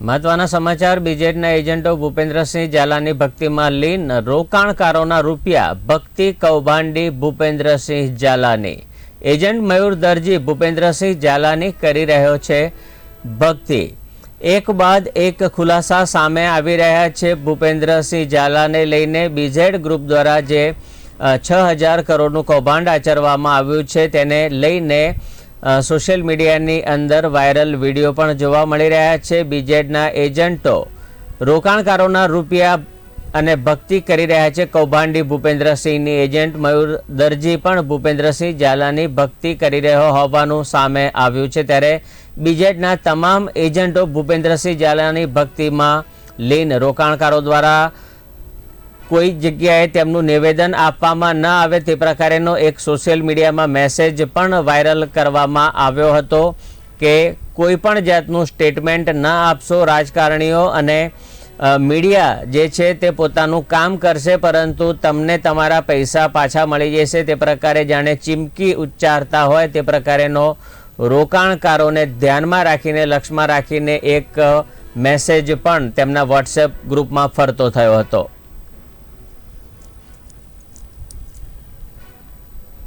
મહત્વના સમાચાર બીજેડના એજન્ટો ભૂપેન્દ્રસિંહ ઝાલાની ભક્તિમાં લીન, રોકાણકારોના રૂપિયા, ભક્તિ કૌભાંડી ભૂપેન્દ્રસિંહ ઝાલાની. એજન્ટ મયુર દરજી ભૂપેન્દ્રસિંહ ઝાલાની કરી રહ્યો છે ભક્તિ. એક બાદ એક ખુલાસા સામે આવી રહ્યા છે ભૂપેન્દ્રસિંહ ઝાલાને લઈને બીઝેડ ગ્રુપ દ્વારા જે છ હજાર કરોડનું કૌભાંડ આચરવામાં આવ્યું છે તેને લઈને સોશિયલ મીડિયાની અંદર વાયરલ વીડિયો પણ જોવા મળી રહ્યા છે. બીજેડના એજન્ટો રોકાણકારોના રૂપિયા અને ભક્તિ કરી રહ્યા છે. કૌભાંડી ભૂપેન્દ્રસિંહની એજન્ટ મયુર દરજી પણ ભૂપેન્દ્રસિંહ ઝાલાની ભક્તિ કરી રહ્યો હોવાનું સામે આવ્યું છે. ત્યારે બીજેડના તમામ એજન્ટો ભૂપેન્દ્રસિંહ ઝાલાની ભક્તિમાં લીન રોકાણકારો દ્વારા કોઈ જગ્યાએ તેમનું નિવેદન આપવામાં ન આવે તે પ્રકારેનો એક સોશિયલ મીડિયામાં મેસેજ પણ વાયરલ કરવામાં આવ્યો હતો કે કોઈ પણ જાતનું સ્ટેટમેન્ટ ન આપશો રાજકારણીઓ અને મીડિયા જે છે તે પોતાનું કામ કરશે પરંતુ તમને તમારા પૈસા પાછા મળી જશે તે પ્રકારે જાણે ચીમકી ઉચ્ચારતા હોય તે પ્રકારેનો રોકાણકારોને ધ્યાનમાં રાખીને, લક્ષમાં રાખીને એક મેસેજ પણ તેમના વોટ્સએપ ગ્રુપમાં ફરતો થયો હતો.